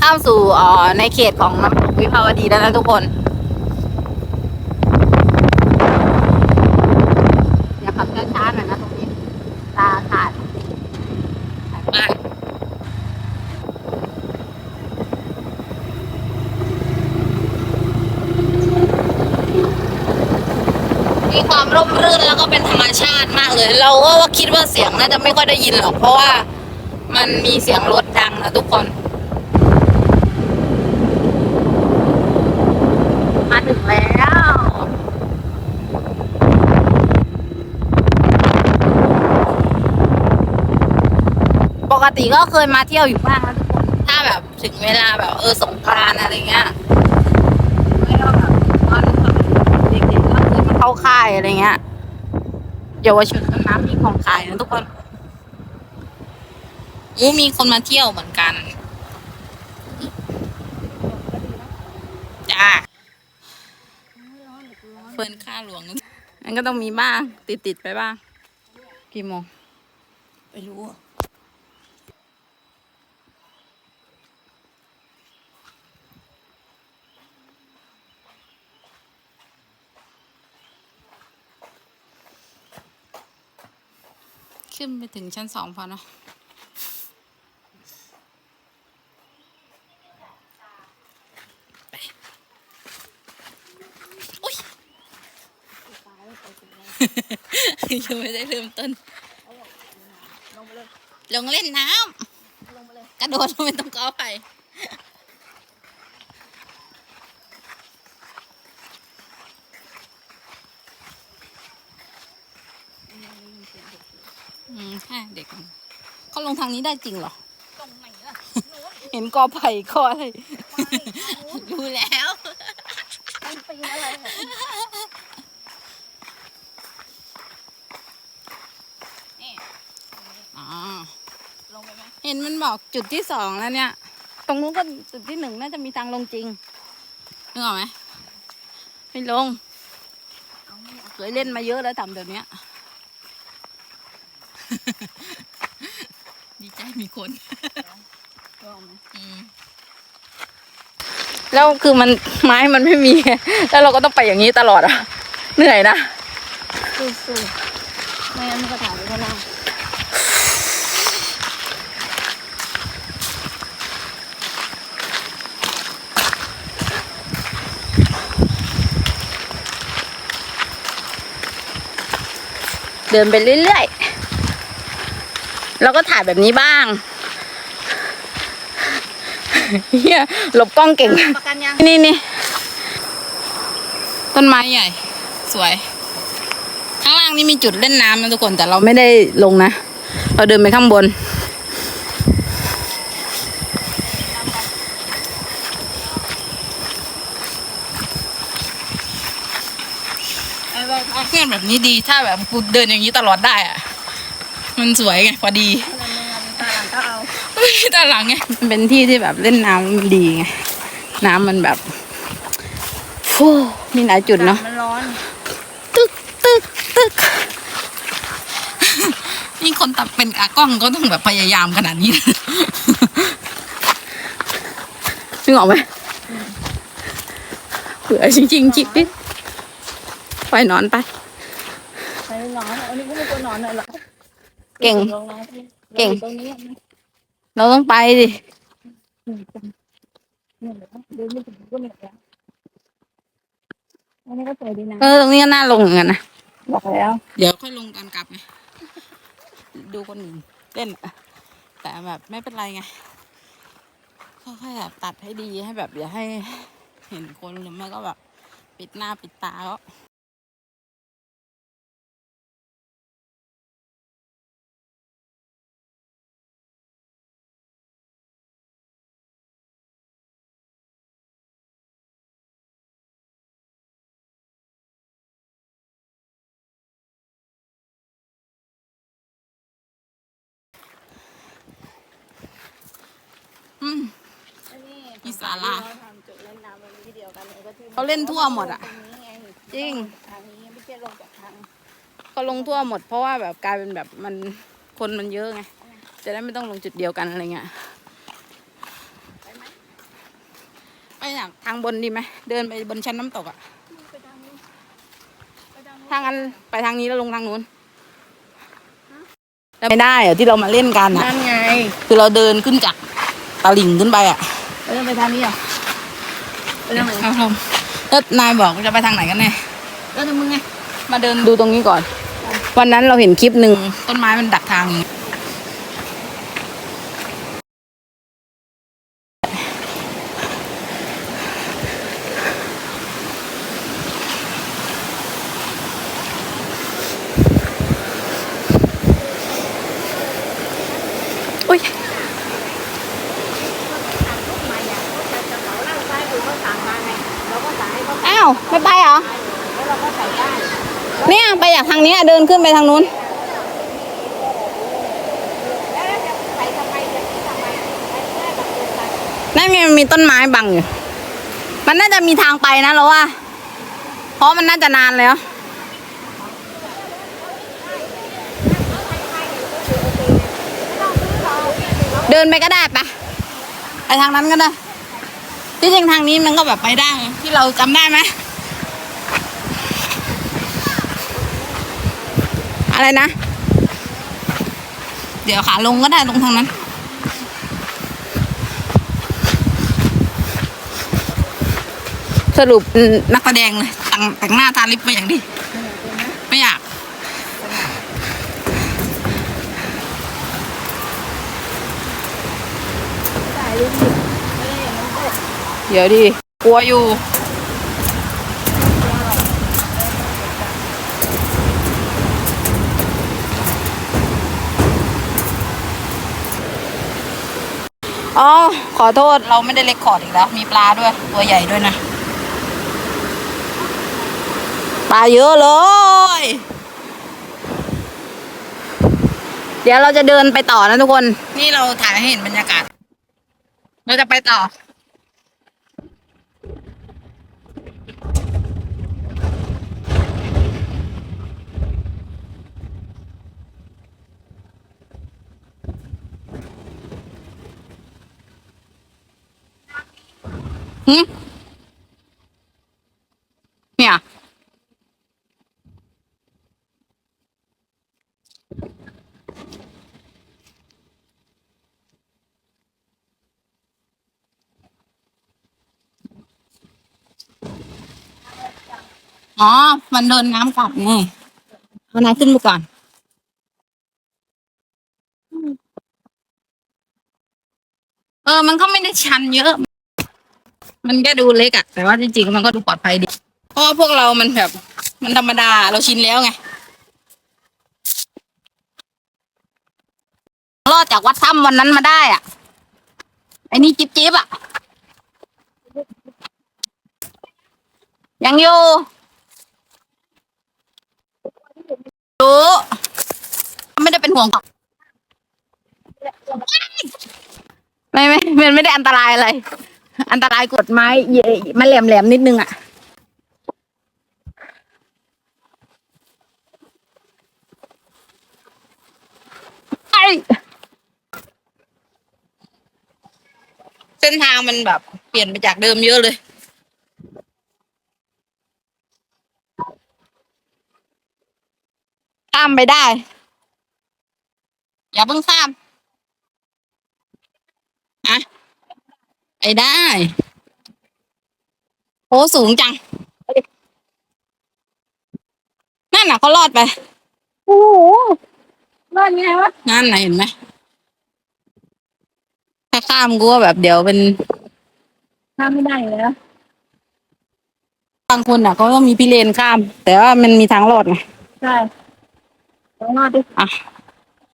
เข้าสู่อ่อในเขตของน้ำตกวิภาวดีแล้วนะทุกคนอย่าขับช้าๆหน่อยนะตรงนี้ตาขาดไปมีความร่มรื่นแล้วก็เป็นธรรมชาติมากเลย เราก็ว่าคิดว่าเสียงน่าจะไม่ค่อยได้ยินหรอกเพราะว่ามันมีเสียงรถดังนะทุกคน มาถึง แล้วปกติก็เคยมาเที่ยวอยู่บ้างแล้วทุกคนถ้าแบบถึงเวลาแบบเออสงกรานต์อะไรเงี้ยไม่ก็แบบตอนเด็กๆก็เคยมาเข้าค่ายอะไรเงี้ยเยาวชนต้นน้ำมีของขายนะทุกคนอู้มีคนมาเที่ยวเหมือนกัน จ้า เฟิร์นค่าหลวงนั่นก็ต้องมีบ้าง ติดติดๆไปบ้าง กี่โมงไม่รู้อะขึ้นไปถึงชั้นสองพอเนอะไปอุ๊ย ยังไม่ได้เริ่มต้น ลงไปเลย ลงเล่นน้ลงไปเลยำกระโดดลงไปตรงกอไผ่อืมใช่เด็กเขาลงทางนี้ได้จริงเหรอ ตรงไหนล่ะเห็นกอไผ่กออะไรรู้แล้ว มันปีนอะไรเนี่ย อ๋อ ลงไปไหมเห็นมันบอกจุดที่สองแล้วเนี่ย ตรงนู้นก็จุดที่หนึ่งน่าจะมีทางลงจริงนึกออกไหมไม่ลงเอาไม่เอาเคยเล่นมาเยอะแล้วทำแบบเนี้ย ดีใจมีคนลงไหมอืมแล้วคือมันไม้มันไม่มี แล้วเราก็ต้องไปอย่างนี้ตลอดอะ เหนื่อยนะสู้ๆไม่งั้นมันก็ถ่ายไปข้างหน้า เดินไปเรื่อยๆ แล้วก็ถ่ายแบบนี้บ้างเฮียหลบกล้องเก่ง ประกันยัง นี่นี่ต้นไม้ใหญ่ สวย ข้างล่างนี่มีจุดเล่นน้ำนะทุกคน แต่เราไม่ได้ลงนะ เราเดินไปข้างบน เพื่อนแบบนี้ดีถ้าแบบกูเดินอย่างนี้ตลอดได้อะมันสวยไงพอดีตาหลังก็เอาด้านหลังไงมันเป็นที่ที่แบบเล่นน้ำมันดีไงน้ำมันแบบฟูมีหลายจุดเนาะมันร้อน ตึกตึกตึกนี่คนตัดเป็นอากล้องก็ต้องแบบพยายามขนาดนี้นะนึกออกไหมเผื่อจริงๆจิบดิ ไปนอนไปไปนอนอันนี้ก็ไม่กลัวนอนเลยหรอเก่งลงน้ำที่เก่ง ตรงนี้นะเราต้องไปดิเหนื่อยแล้วเดินไม่ถึงก็เหนื่อยแล้วอันนี้ก็สวยดีนะ เออตรงนี้ก็น่าลงเหมือนกันนะ บอกแล้ว เดี๋ยวค่อยลงตอนกลับไง ดูคนอื่นเล่นอะแต่แบบไม่เป็นไรไง ค่อยๆแบบตัดให้ดีให้แบบอย่าให้เห็นคนหรือไม่ก็แบบ ปิดหน้าปิดตาก็ ศาลา เรทำจุดเล่นน้ำตรงนี้ที่เดียวกันเลยก็ที่เขาเล่นทั่วหมดอะตรงนี้ไงจริง ทางนี้ไม่ใช่ลงจากทางเขาลงทั่วหมดเพราะว่าแบบกลายเป็นแบบมันคนมันเยอะไง จะได้ไม่ต้องลงจุดเดียวกันอะไรเงี้ยไปไหมไจากทางบนดีไหมเดินไปบนชั้นน้ำตกอะไปทางนี้ไปทางนู้นทางนั้นไปทางนี้แล้วลงทางนู้นไม่ได้เหรอที่เรามาเล่นกันอะนั่นไง คือเราเดินขึ้นจากตลิ่งขึ้นไปอะ ไปทางไปทางนี้เหรอไปทางไหนครับผมแล้วนายบอกจะไปทางไหนกันแน่แล้วทางมึงไง มาเดินดูตรงนี้ก่อน วันนั้นเราเห็นคลิปหนึ่งต้นไม้มันดักทางอย่างงี้อุ้ย อ้าว ไม่ไปเหรอ เนี่ยไป จากทางนี้เดินขึ้นไปทางนู้น นั่นไงมันมีต้นไม้บังอยู่ มันน่าจะมีทางไปนะเราว่า เพราะมันน่าจะนานแล้วเดินไปก็ได้ปะไปทางนั้นก็ได้ ที่จริงทางนี้มันก็แบบไปได้ ที่เราจำได้ไหม อะไรนะ เดี๋ยวขาลงก็ได้ลงทางนั้น สรุปนักแสดงเลยแต่งแต่งหน้าทาลิปมาอย่างดี ไม่อยากเดี๋ยวดิกลัวอยู่ อ๋อ ขอโทษ เราไม่ได้เล็กขอดอีกแล้ว มีปลาด้วย ตัวใหญ่ด้วยนะ ปลาเยอะเลย เดี๋ยวเราจะเดินไปต่อนะทุกคน นี่เราถ่ายให้เห็นบรรยากาศ เราจะไปต่อ หึเนี่ยอ๋อ มันโดนน้ำกัดไงเอานายขึ้นมาก่อนเออ มันก็ไม่ได้ชันเยอะ มันก็ดูเล็กอะแต่ว่าจริงๆมันก็ดูปลอดภัยดี เพราะว่าพวกเรามันแบบ มันธรรมดาเราชินแล้วไง รอดจากวัดถ้ำวันนั้นมาได้อะไอ้นี่จิ๊บจิ๊บอะยังอยู่รู้ไม่ได้เป็นห่วงหรอกไม่ไม่มันไม่ได้อันตรายอะไร อันตรายกดไม้เย่มันแหลมแหลมๆนิดนึงอะไอเส้นทางมันแบบ เปลี่ยนไปจากเดิมเยอะเลย ข้ามไปได้ อย่าเพิ่งข้ามอะ ไปได้โอ้สูงจัง นั่นน่ะเขารอดไป โอ้โหรอดไงวะนั่นน่ะเห็นไหมถ้าข้ามกูว่าแบบเดี๋ยวเป็นข้ามไม่ได้เลยนะบางคนอะเขาก็มีพิเรนข้าม แต่ว่ามันมีทางรอดไง ใช่ลองรอดดิอะ